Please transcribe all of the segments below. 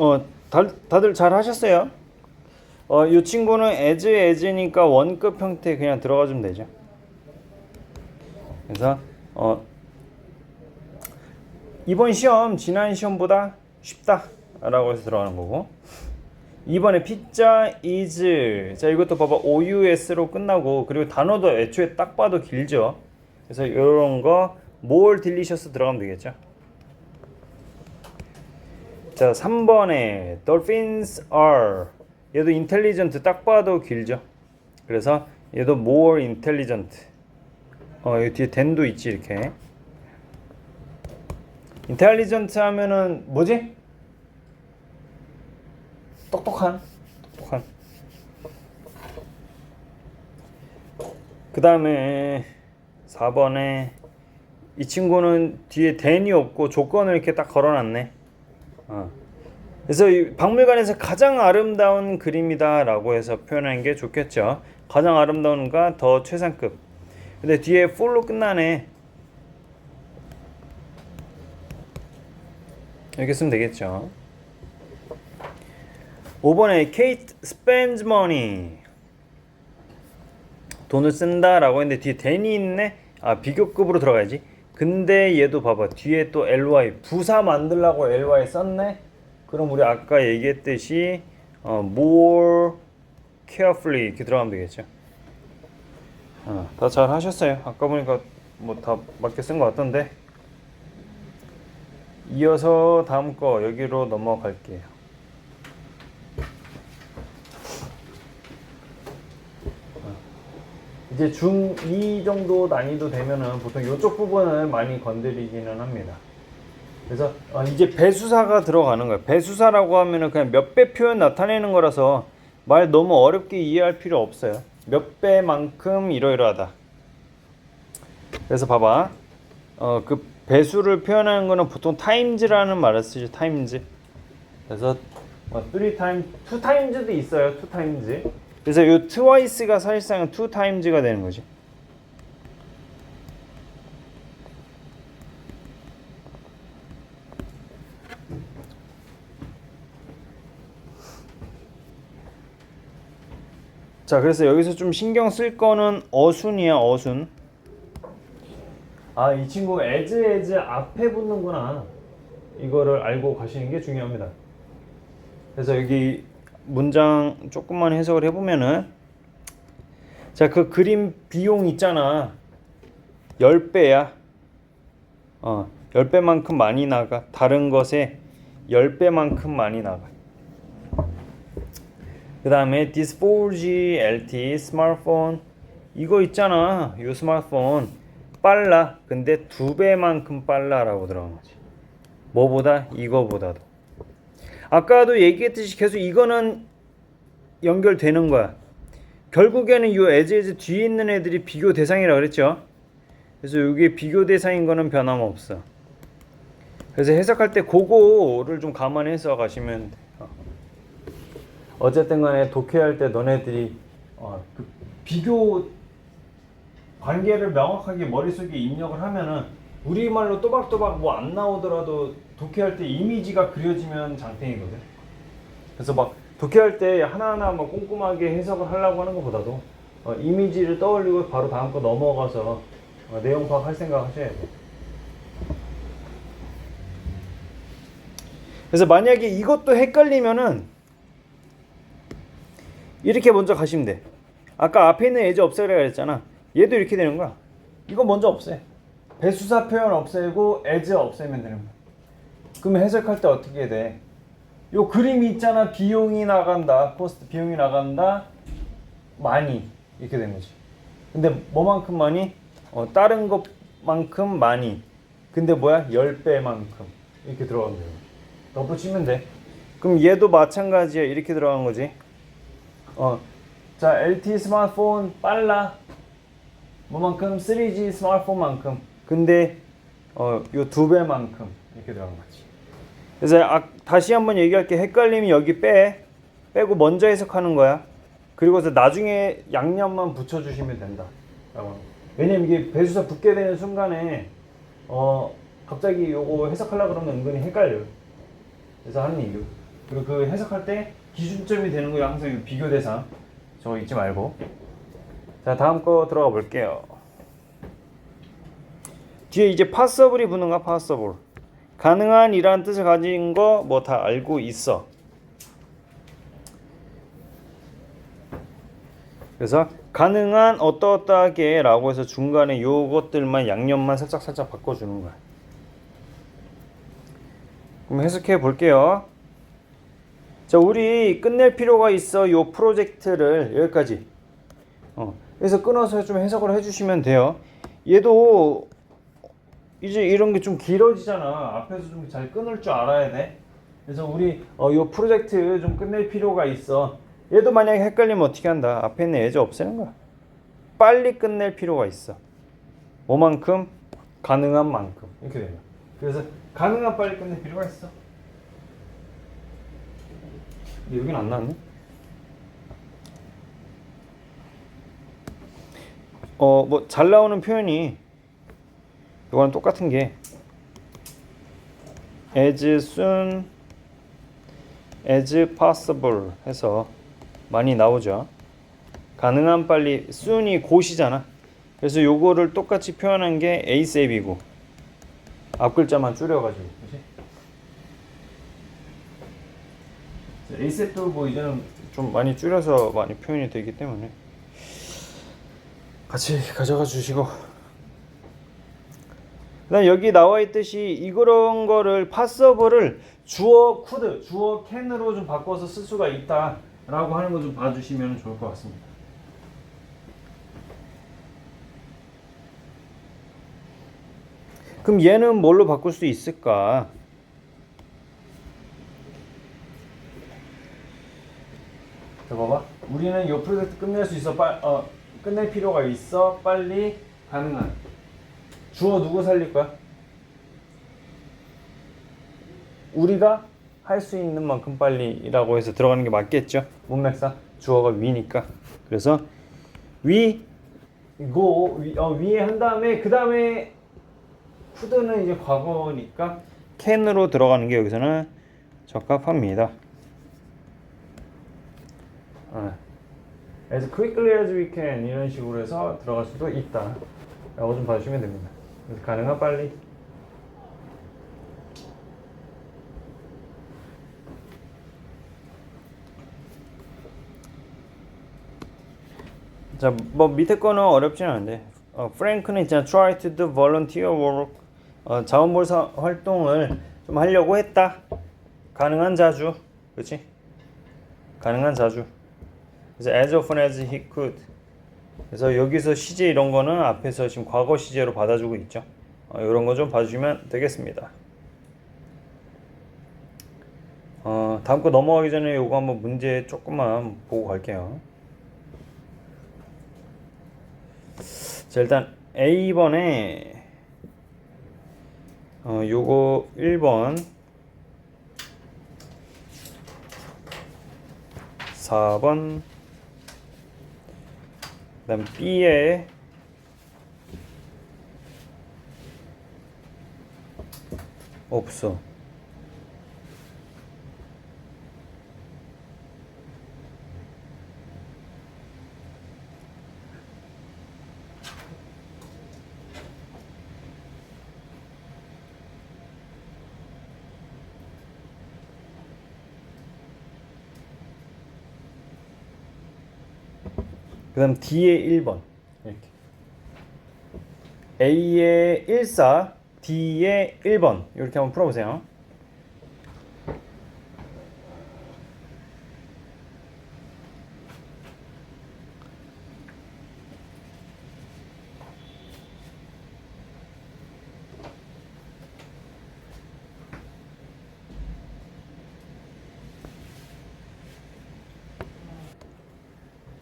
어, 다, 다들 잘 하셨어요? 어, 이 친구는 as as니까 원급 형태 그냥 들어가 주면 되죠. 그래서 어, 이번 시험 지난 시험보다 쉽다라고 해서 들어가는 거고 이번에 피자 is 자 이것도 봐봐 OUS로 끝나고 그리고 단어도 애초에 딱 봐도 길죠. 그래서 이런 거 more delicious 들어가면 되겠죠. 자 3번에 dolphins are. 얘도 intelligent 딱 봐도 길죠. 그래서 얘도 more intelligent. 어 여기 뒤에 than도 있지 이렇게. intelligent 하면은 뭐지? 똑똑한? 똑똑한. 그 다음에 4번에 이 친구는 뒤에 than이 없고 조건을 이렇게 딱 걸어 놨네 어. 그래서 이 박물관에서 가장 아름다운 그림이다라고 해서 표현하는 게 좋겠죠. 가장 아름다운가 더 최상급. 근데 뒤에 full로 끝나네. 이렇게 쓰면 되겠죠. 5번에 Kate spends. 돈을 쓴다라고 했는데 뒤에 then이 있네. 아 비교급으로 들어가야지. 근데 얘도 봐봐 뒤에 또 ly 부사 만들라고 ly 썼네. 그럼 우리 아까 얘기했듯이 어, more carefully 이렇게 들어가면 되겠죠. 어, 다잘 하셨어요. 아까 보니까 뭐 다 맞게 쓴 것 같던데. 이어서 다음 거 여기로 넘어갈게요. 이제 중2 정도 난이도 되면은 보통 이쪽 부분을 많이 건드리기는 합니다. 그래서 어, 이제 배수사가 들어가는 거예요. 배수사라고 하면은 그냥 몇 배 표현 나타내는 거라서 말 너무 어렵게 이해할 필요 없어요. 몇 배만큼 이러이러하다. 그래서 봐봐. 어, 그 배수를 표현하는 거는 보통 times라는 말을 쓰죠. times. 그래서 어, three times, two times도 있어요. two times. 그래서 이 twice가 사실상은 two times가 되는 거지. 자, 그래서 여기서 좀 신경 쓸 거는 어순이야, 어순. 아, 이 친구 as as 앞에 붙는구나. 이거를 알고 가시는 게 중요합니다. 그래서 여기 문장 조금만 해석을 해보면은 자, 그 그림 비용 있잖아. 10배야. 어, 10배만큼 많이 나가. 다른 것에 10배만큼 많이 나가. 그 다음에 this 4G LTE 스마트폰 이거 있잖아 이 스마트폰 빨라 근데 두 배만큼 빨라라고 들어간 거지 뭐보다 이거보다도 아까도 얘기했듯이 계속 이거는 연결되는 거야. 결국에는 이 에즈에즈 뒤에 있는 애들이 비교 대상이라 그랬죠. 그래서 이게 비교 대상인 거는 변함없어. 그래서 해석할 때 그거를 좀 감안해서 가시면 돼 어쨌든 간에 독해할 때 너네들이 어, 그 비교 관계를 명확하게 머릿속에 입력을 하면은 우리말로 또박또박 뭐 안 나오더라도 독해할 때 이미지가 그려지면 장땡이거든. 그래서 막 독해할 때 하나하나 막 꼼꼼하게 해석을 하려고 하는 것보다도 어, 이미지를 떠올리고 바로 다음 거 넘어가서 어, 내용 파악할 생각 하셔야 돼. 그래서 만약에 이것도 헷갈리면은 이렇게 먼저 가시면 돼. 아까 앞에 있는 예제 없애라 그랬잖아. 얘도 이렇게 되는 거야. 이거 먼저 없애. 배수사 표현 없애고 as 없애면 되는 거야. 그러면 해석할 때 어떻게 돼? 요 그림이 있잖아. 비용이 나간다. 코스트 비용이 나간다. 많이 이렇게 된 거지. 근데 뭐만큼 많이? 어, 다른 것만큼 많이. 근데 뭐야? 10배만큼 이렇게 들어가면 돼요. 덧붙이면 돼. 그럼 얘도 마찬가지야. 이렇게 들어간 거지. 어, 자 LTE 스마트폰 빨라. 뭐만큼 3G 스마트폰만큼. 근데 어, 요 두 배만큼 이렇게 들어간 거지. 그래서 아, 다시 한번 얘기할게. 헷갈리면 여기 빼. 빼고 먼저 해석하는 거야. 그리고서 나중에 양념만 붙여주시면 된다. 왜냐면 이게 배수사 붙게 되는 순간에 어 갑자기 요거 해석하려 그러면 은근히 헷갈려. 그래서 하는 이유. 그리고 그 해석할 때 기준점이 되는 거예요. 항상 이 비교 대상. 저거 잊지 말고. 자, 다음 거 들어가 볼게요. 뒤에 이제 possible이 붙는가 possible. 가능한 이라는 뜻을 가진 거 뭐 다 알고 있어. 그래서 가능한 어떠어떠하게 라고 해서 중간에 요것들만 양념만 살짝 살짝 바꿔주는 거야. 그럼 해석해 볼게요. 자, 우리 끝낼 필요가 있어. 요 프로젝트를 여기까지. 어, 그래서 끊어서 좀 해석을 해주시면 돼요. 얘도 이제 이런 게 좀 길어지잖아. 앞에서 좀 잘 끊을 줄 알아야 돼. 그래서 우리 어, 요 프로젝트 좀 끝낼 필요가 있어. 얘도 만약에 헷갈리면 어떻게 한다? 앞에 있는 예제 없애는 거야. 빨리 끝낼 필요가 있어. 뭐만큼? 가능한 만큼. 이렇게 돼요. 그래서 가능한 빨리 끝낼 필요가 있어. 근데 여긴 안 나왔네? 어, 뭐 잘 나오는 표현이 이거랑 똑같은 게 as soon as possible 해서 많이 나오죠. 가능한 빨리 soon이 곧이잖아. 그래서 요거를 똑같이 표현한 게 asap이고 앞 글자만 줄여가지고 asap도 뭐 이제는 좀 많이 줄여서 많이 표현이 되기 때문에 같이 가져가 주시고 그다음 여기 나와 있듯이 이런 거를 파서블을 주어 could, 주어 can으로 좀 바꿔서 쓸 수가 있다라고 하는 거 좀 봐주시면 좋을 것 같습니다. 그럼 얘는 뭘로 바꿀 수 있을까? 자 봐봐. 우리는 이 프로젝트 끝낼 수 있어. 빨, 어, 끝낼 필요가 있어. 빨리 가능한. 주어 누구 살릴 거야? 우리가 할 수 있는 만큼 빨리라고 해서 들어가는 게 맞겠죠? 문맥상 주어가 위니까. 그래서 위고 위, 어, 위에 한 다음에 그 다음에 푸드는 이제 과거니까 캔으로 들어가는 게 여기서는 적합합니다. 어. As quickly as we can 이런 식으로 해서 들어갈 수도 있다. 라고 좀 봐주시면 됩니다. 가능한 빨리. 자, 뭐 밑에 거는 어렵진 않은데, 어, 프랭크는 있잖아. Try to do volunteer work. 어, 자원봉사 활동을 좀 하려고 했다. 가능한 자주, 그렇지? 가능한 자주. 그래서 as often as he could. 그래서 여기서 시제 이런 거는 앞에서 지금 과거 시제로 받아주고 있죠. 어, 이런 거 좀 봐주시면 되겠습니다. 어, 다음 거 넘어가기 전에 요거 한번 문제 조금만 보고 갈게요. 자, 일단 A번에 어, 요거 1번 4번 그다음 B에 없어. 그 다음 D의 1번. 이렇게. A의 14 D의 1번. 이렇게 한번 풀어보세요.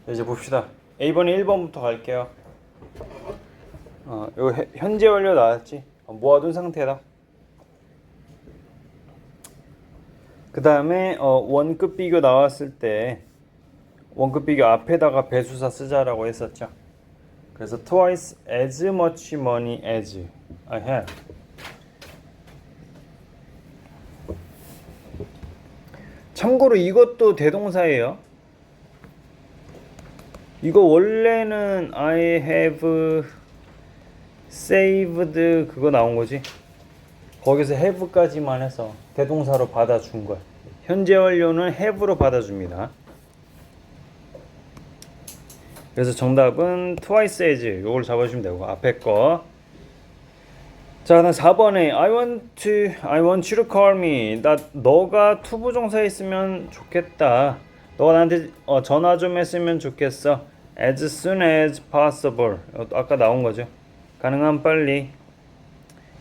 자, 이제 봅시다. A번에 1번부터 갈게요. 어, 요 해- 현재 완료 나왔지? 어, 모아둔 상태다. 그 다음에 어, 원급 비교 나왔을 때 원급 비교 앞에다가 배수사 쓰자라고 했었죠. 그래서 twice as much money as I have. 참고로 이것도 대동사예요. 이거 원래는 I have saved 그거 나온 거지. 거기서 have까지만 해서 대동사로 받아준 거야. 현재 완료는 have로 받아줍니다. 그래서 정답은 twice as 요걸 잡아주시면 되고 앞에 거. 자, 그다음 4번에 I want to I want you to call me. 나 너가 투부정사에 있으면 좋겠다. 너가 나한테 어, 전화 좀 했으면 좋겠어. As soon as possible. 어, 아까 나온 거죠. 가능한 빨리.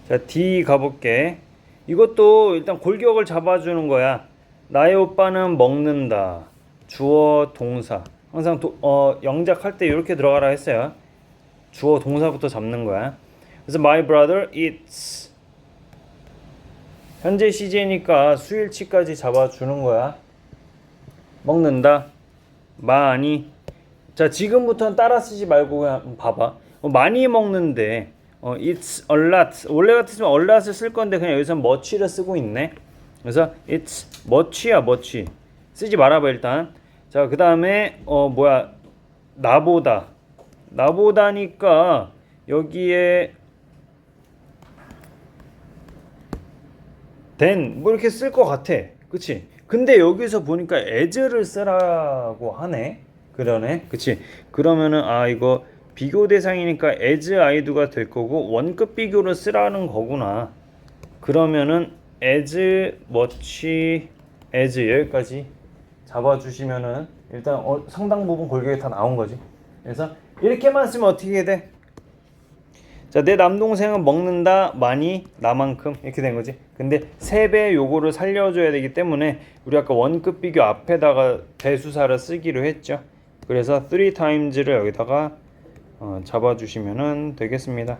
자, D 가볼게. 이것도 일단 골격을 잡아주는 거야. 나의 오빠는 먹는다. 주어 동사. 항상 도, 어, 영작할 때 이렇게 들어가라 했어요. 주어 동사부터 잡는 거야. 그래서 my brother eats. 현재 시제니까 수일치까지 잡아주는 거야. 먹는다. 많이. 자 지금부터는 따라 쓰지 말고 그냥 봐봐. 어, 많이 먹는데 어, it's a lot. 원래 같으면 a lot을 쓸 건데 그냥 여기서 much를 쓰고 있네. 그래서 it's much야 much. 쓰지 말아봐 일단. 자 그 다음에 어 뭐야 나보다 나보다니까 여기에 than 뭐 이렇게 쓸 것 같아. 그치? 근데 여기서 보니까 as를 쓰라고 하네. 그러네. 그치? 그러면은 아 이거 비교 대상이니까 as 아이두가 될 거고 원급 비교를 쓰라는 거구나. 그러면은 as much as 여기까지 잡아주시면은 일단 어, 상당 부분 골격이 다 나온 거지. 그래서 이렇게만 쓰면 어떻게 돼? 자, 내 남동생은 먹는다 많이 나만큼 이렇게 된 거지. 근데 세 배 요거를 살려줘야 되기 때문에 우리 아까 원급 비교 앞에다가 대수사를 쓰기로 했죠. 그래서 three times를 여기다가 어, 잡아주시면은 되겠습니다.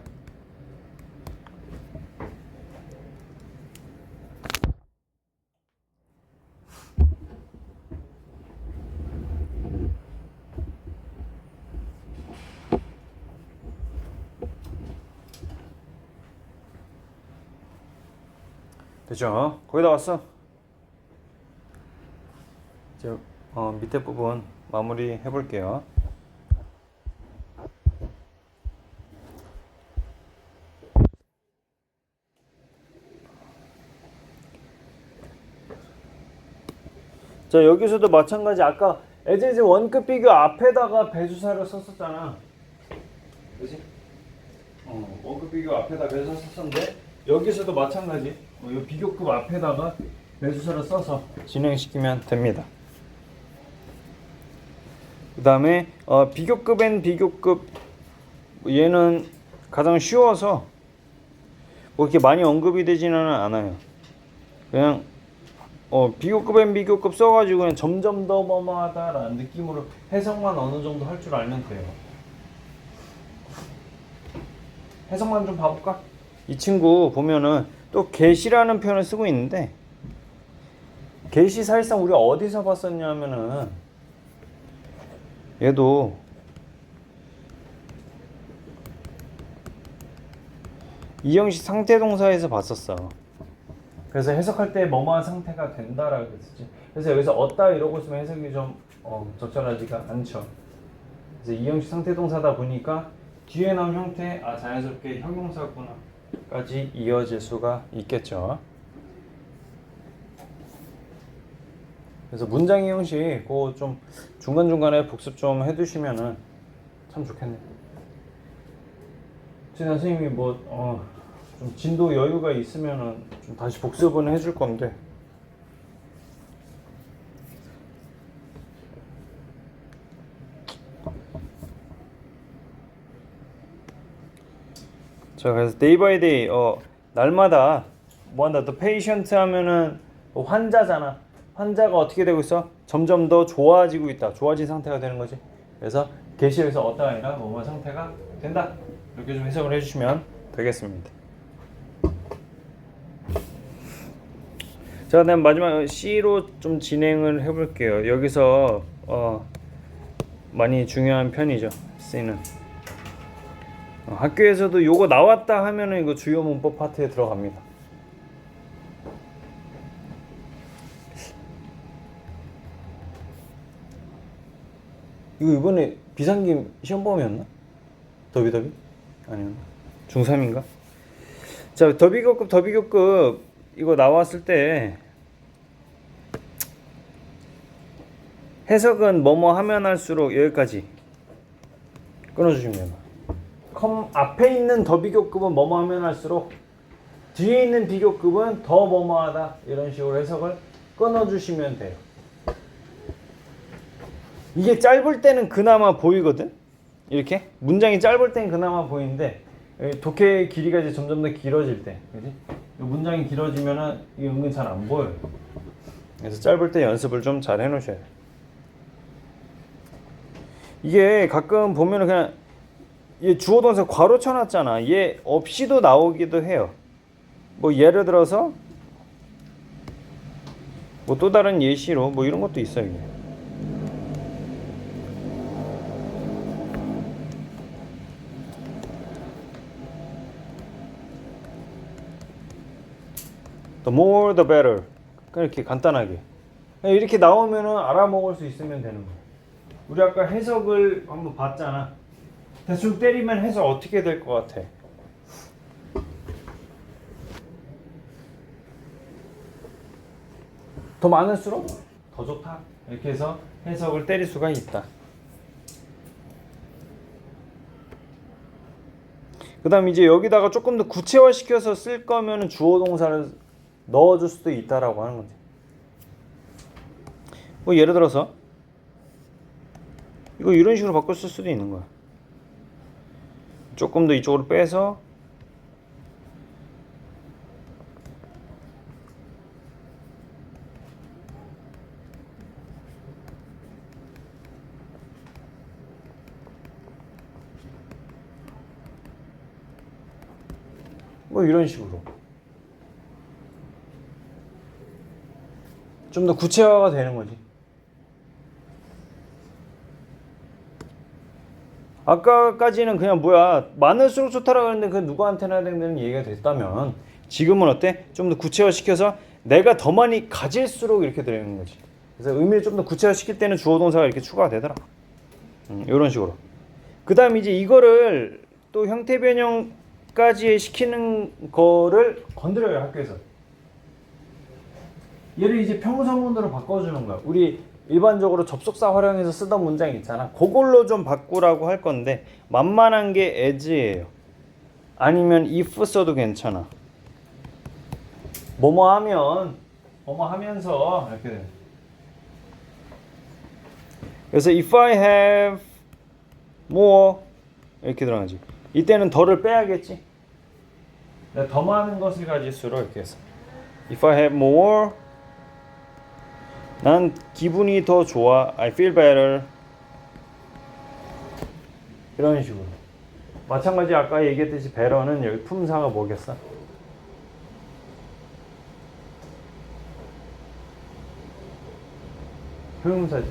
되죠? 거의 다 왔어. 이제 어, 밑에 부분 마무리 해볼게요. 자 여기서도 마찬가지 아까 에제제 원급 비교 앞에다가 배수사를 썼었잖아. 그지? 어, 원급 비교 앞에다 배수사 썼었는데 여기서도 마찬가지. 어, 이 비교급 앞에다가 배수사를 써서 진행시키면 됩니다. 그 다음에 어, 비교급엔 비교급 얘는 가장 쉬워서 뭐 이렇게 많이 언급이 되지는 않아요. 그냥 어, 비교급엔 비교급 써가지고 그냥 점점 더 뭐뭐하다라는 느낌으로 해석만 어느 정도 할 줄 알면 돼요. 해석만 좀 봐볼까? 이 친구 보면은 또 get이라는 표현을 쓰고 있는데 get이 사실상 우리가 어디서 봤었냐면은 얘도 이 형식 상태 동사에서 봤었어. 그래서 해석할 때 뭐뭐한 상태가 된다라고 그랬었지. 그래서 여기서 어따 이러고 있으면 해석이 좀 어, 적절하지가 않죠. 그래서 이 형식 상태 동사다 보니까 뒤에 나온 형태 아 자연스럽게 형용사구나 까지 이어질 수가 있겠죠. 그래서 문장의 형식 그좀 중간 중간에 복습 좀 해두시면은 참 좋겠네. 지난 선생님이 뭐 어, 좀 진도 여유가 있으면은 좀 다시 복습은 해줄 건데. 자 그래서 day by day 어 날마다 뭐 한다? the patient 하면은 뭐 환자잖아. 환자가 어떻게 되고 있어? 점점 더 좋아지고 있다. 좋아진 상태가 되는 거지. 그래서 게시에서 어떠 아니라 뭐뭐 상태가 된다? 이렇게 좀 해석을 해주시면 되겠습니다. 자 그다음 마지막 C로 좀 진행을 해볼게요. 여기서 어 많이 중요한 편이죠 C는 어, 학교에서도 요거 나왔다 하면은 이거 주요 문법 파트에 들어갑니다. 이거 이번에 비상김 시험범이었나? 더비더비? 아니면 중3인가? 자, 더비교급, 더비교급 이거 나왔을 때 해석은 뭐뭐 하면 할수록 여기까지 끊어주시면 됩니다. 컴 앞에 있는 더 비교급은 뭐뭐 하면 할수록 뒤에 있는 비교급은 더 뭐뭐하다 이런 식으로 해석을 끊어주시면 돼요. 이게 짧을 때는 그나마 보이거든. 이렇게 문장이 짧을 때는 그나마 보이는데 독해의 길이가 이제 점점 더 길어질 때, 그지? 이 문장이 길어지면은 이게 은근 잘 안 보여요. 그래서 짧을 때 연습을 좀 잘 해놓으셔야 돼. 이게 가끔 보면은 그냥 얘 주어 동사 괄호 쳐놨잖아. 얘 없이도 나오기도 해요. 뭐 예를 들어서 뭐 또 다른 예시로 뭐 이런 것도 있어요. The more the better. 그냥 이렇게 간단하게. 이렇게 나오면은 알아먹을 수 있으면 되는 거야. 우리 아까 해석을 한번 봤잖아. 대충 때리면 해석 어떻게 될 것 같아? 더 많을수록 더 좋다. 이렇게 해서 해석을 때릴 수가 있다. 그 다음 이제 여기다가 조금 더 구체화시켜서 쓸 거면은 주어 동사를 넣어줄 수도 있다라고 하는 거지. 뭐 예를 들어서 이거 이런 식으로 쓸 수도 있는 거야. 조금 더 이쪽으로 빼서 뭐 이런 식으로 좀 더 구체화가 되는 거지. 아까까지는 그냥 뭐야 많을수록 좋다라고 했는데 그 누구한테나 해당되는 얘기가 됐다면 지금은 어때? 좀 더 구체화 시켜서 내가 더 많이 가질수록 이렇게 되는 거지. 그래서 의미를 좀 더 구체화 시킬 때는 주어 동사가 이렇게 추가가 되더라. 음, 이런 식으로. 그 다음 이제 이거를 또 형태 변형까지 시키는 거를 건드려요 학교에서. 얘를 이제 평서문으로 바꿔주는 거야. 우리 일반적으로 접속사 활용해서 쓰던 문장 있잖아. 그걸로 좀 바꾸라고 할 건데 만만한 게 as예요. 아니면 if 써도 괜찮아. 뭐뭐 하면 뭐뭐 하면서 이렇게 돼. 그래서 if I have more 이렇게 들어가지. 이때는 더를 빼야겠지. 더 많은 것을 가질수록 이렇게 해서 if I have more 난 기분이 더 좋아. I feel better. 이런 식으로. 마찬가지 아까 얘기했듯이 better는 여기 품사가 뭐겠어? 효용사지.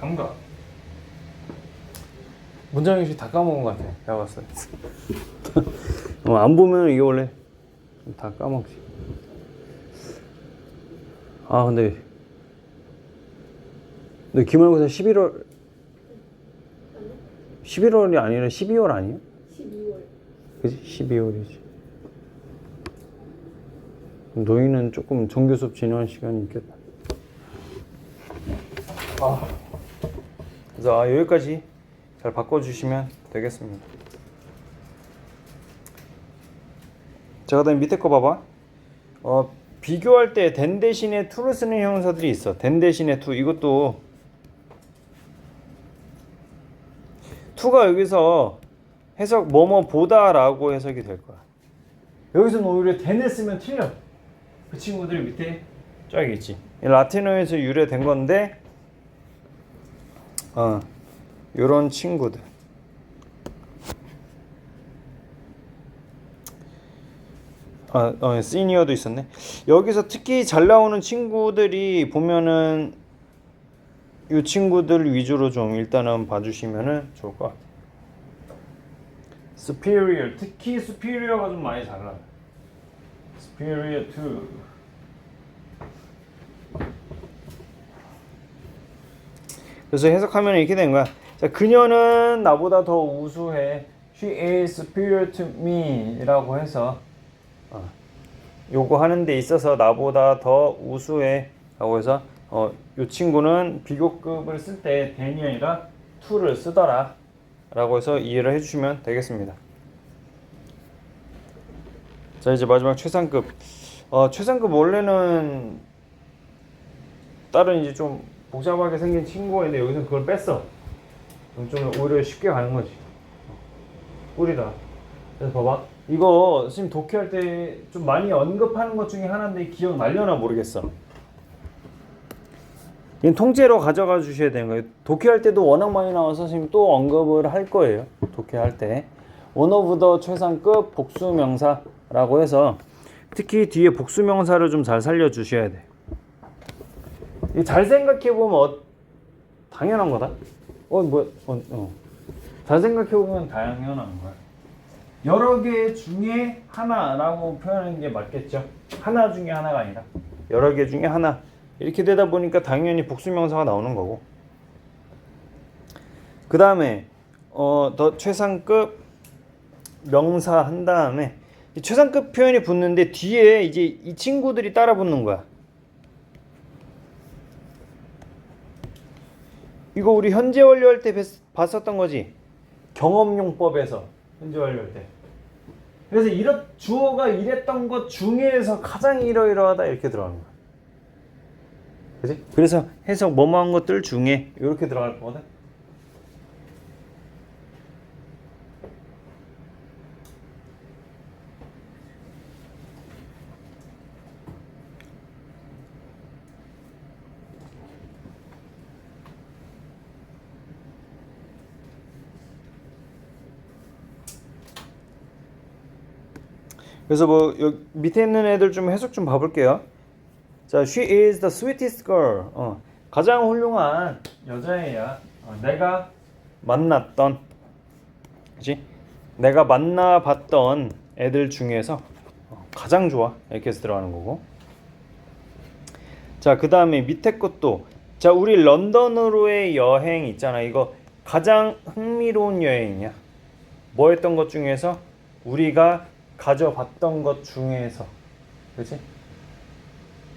감각. 문장형식 다 까먹은 것 같아. 내가 봤을 때. 어, 안 보면 이게 원래 다 까먹지. 아 근데 근데 기말고사 11월 11월이 아니라 12월 아니에요? 12월. 그지? 12월이지. 너희는 조금 정규 수업 진행할 시간이 있겠다. 아. 그래서 아, 여기까지 잘 바꿔주시면 되겠습니다. 자, 그 다음 밑에 거 봐봐. 어, 비교할 때 된 대신에 to를 쓰는 형용사들이 있어. 된 대신에 to 이것도 to가 여기서 해석 뭐뭐 보다라고 해석이 될 거야. 여기서는 오히려 then을 쓰면 틀려. 그 친구들 밑에 쫙 있지. 이 라틴어에서 유래된 건데, 어, 요런 친구들. 아, 어, 시니어도 있었네. 여기서 특히 잘 나오는 친구들이 보면은 이 친구들 위주로 좀 일단은 봐주시면은 좋을 것 같아요. superior, 특히 superior가 좀 많이 잘 나와요. superior to 그래서 해석하면 이렇게 되는 거야. 자, 그녀는 나보다 더 우수해. She is superior to me라고 해서 어, 요거 하는 데 있어서 나보다 더 우수해라고 해서 어, 요 친구는 비교급을 쓸때 than이 아니라 to를 쓰더라. 라고 해서 이해를 해주시면 되겠습니다. 자 이제 마지막 최상급. 어, 최상급 원래는 다른 이제 좀 복잡하게 생긴 친구가 있는데 여기서 그걸 뺐어. 좀 오히려 쉽게 가는 거지. 꿀이다. 그래서 봐봐. 이거 지금 독해할 때 좀 많이 언급하는 것 중에 하나인데 기억 날려나 모르겠어. 이건 통째로 가져가 주셔야 되는 거예요. 독해할 때도 워낙 많이 나와서 선생님 또 언급을 할 거예요. 독해할 때. 원어브더 최상급 복수명사라고 해서 특히 뒤에 복수명사를 좀 잘 살려 주셔야 돼. 이잘 생각해 보면 어, 당연한 거다. 어, 뭐, 어, 어. 잘 생각해 보면 당연한 거야. 여러 개 중에 하나라고 표현하는 게 맞겠죠. 하나 중에 하나가 아니라 여러 개 중에 하나. 이렇게 되다 보니까 당연히 복수명사가 나오는 거고. 그 다음에 어, 더 최상급 명사 한 다음에 이 최상급 표현이 붙는데 뒤에 이제 이 친구들이 따라 붙는 거야. 이거 우리 현재 완료 할 때 뵀- 봤었던 거지. 경험용법에서 현재 완료 할 때. 그래서 이런 주어가 이랬던 것 중에서 가장 이러이러하다 이렇게 들어가는 거야. 그지? 그래서 해석 뭐뭐한 것들 중에 이렇게 들어갈 거거든. 그래서 뭐 밑에 있는 애들 좀 해석 좀 봐볼게요. 자, she is the sweetest girl. 어, 가장 훌륭한 여자애야. 어, 내가 만났던, 그지? 내가 만나봤던 애들 중에서 어, 가장 좋아. 이렇게 해서 들어가는 거고. 자, 그 다음에 밑에 것도. 자, 우리 런던으로의 여행 있잖아. 이거 가장 흥미로운 여행이야. 뭐 했던 것 중에서 우리가 가져봤던 것 중에서 그렇지?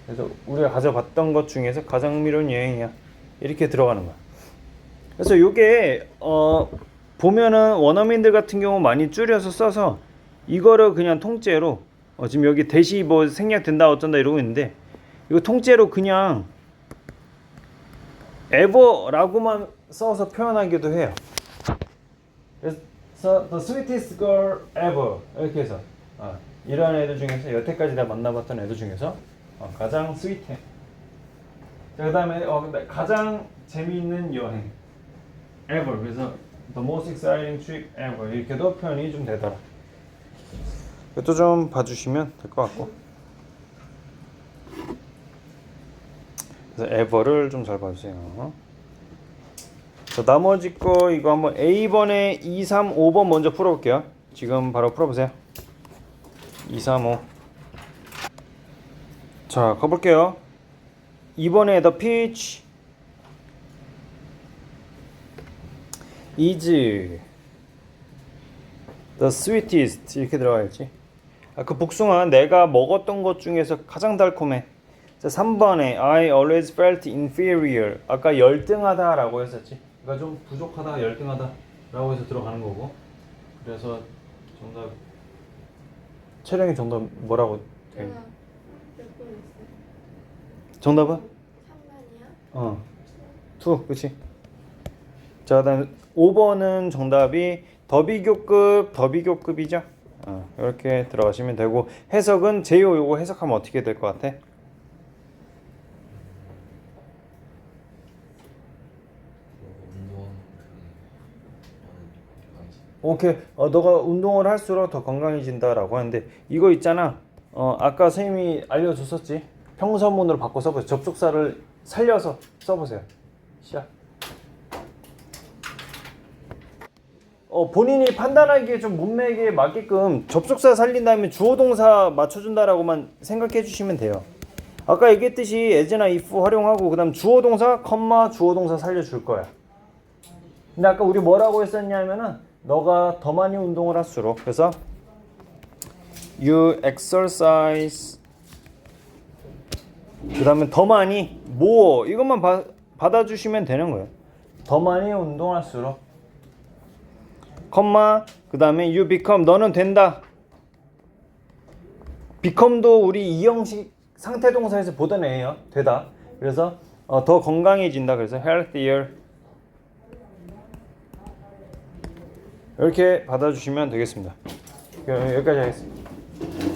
그래서 우리가 가져봤던 것 중에서 가장 흥미로운 여행이야. 이렇게 들어가는 거야. 그래서 요게 어 보면은 원어민들 같은 경우 많이 줄여서 써서 이거를 그냥 통째로 어 지금 여기 대시 뭐 생략된다 어쩐다 이러고 있는데 이거 통째로 그냥 ever라고만 써서 표현하기도 해요. 그래서 the sweetest girl ever. 이렇게 해서 어, 이런 애들 중에서 여태까지 내가 만나봤던 애들 중에서 어, 가장 스윗해. 자, 그다음에 어, 가장 재미있는 여행 ever 그래서 the most exciting trip ever 이렇게도 표현이 좀 되더라. 이것도 좀 봐주시면 될 것 같고. 그래서 ever를 좀 잘 봐주세요. 자, 나머지 거 이거 한번 A번에 2, 3, 5번 먼저 풀어볼게요. 지금 바로 풀어보세요. 2, 3, 5. 자, 가볼게요. 2번에 the peach is the sweetest 이렇게 들어가야지. 아, 그 복숭아 내가 먹었던 것 중에서 가장 달콤해. 자, 3번에 I always felt inferior. 아까 열등하다라고 했었지. 그러니까 좀 부족하다, 열등하다라고 해서 들어가는 거고. 그래서 정답 채령이 정답 뭐라고 돼? 몇번? 정답은? 3번이요? 어. 2. 그렇지. 자, 그다음 5번은 정답이 더비교급, 더비교급이죠. 어, 이렇게 들어가시면 되고 해석은 제요 요거 해석하면 어떻게 될 것 같아? 오케이. 어, 너가 운동을 할수록 더 건강해진다라고 하는데 이거 있잖아. 어, 아까 선생님이 알려줬었지. 평서문으로 바꿔 써보세요. 접속사를 살려서 써보세요. 시작. 어, 본인이 판단하기에 좀 문맥에 맞게끔 접속사 살린 다음에 주어 동사 맞춰준다라고만 생각해 주시면 돼요. 아까 얘기했듯이 as나 if 활용하고 그 다음 주어 동사 컴마 주어 동사 살려줄 거야. 근데 아까 우리 뭐라고 했었냐면은 너가 더 많이 운동을 할수록 그래서 you exercise. 그 다음에 더 많이 more 이것만 바, 받아주시면 되는 거예요. 더 많이 운동할수록. 컴마 그 다음에 you become 너는 된다. become도 우리 이 형식 상태 동사에서 보던 애예요. 되다. 그래서 어, 더 건강해진다. 그래서 healthier. 이렇게 받아주시면 되겠습니다. 여기까지 하겠습니다 Thank you.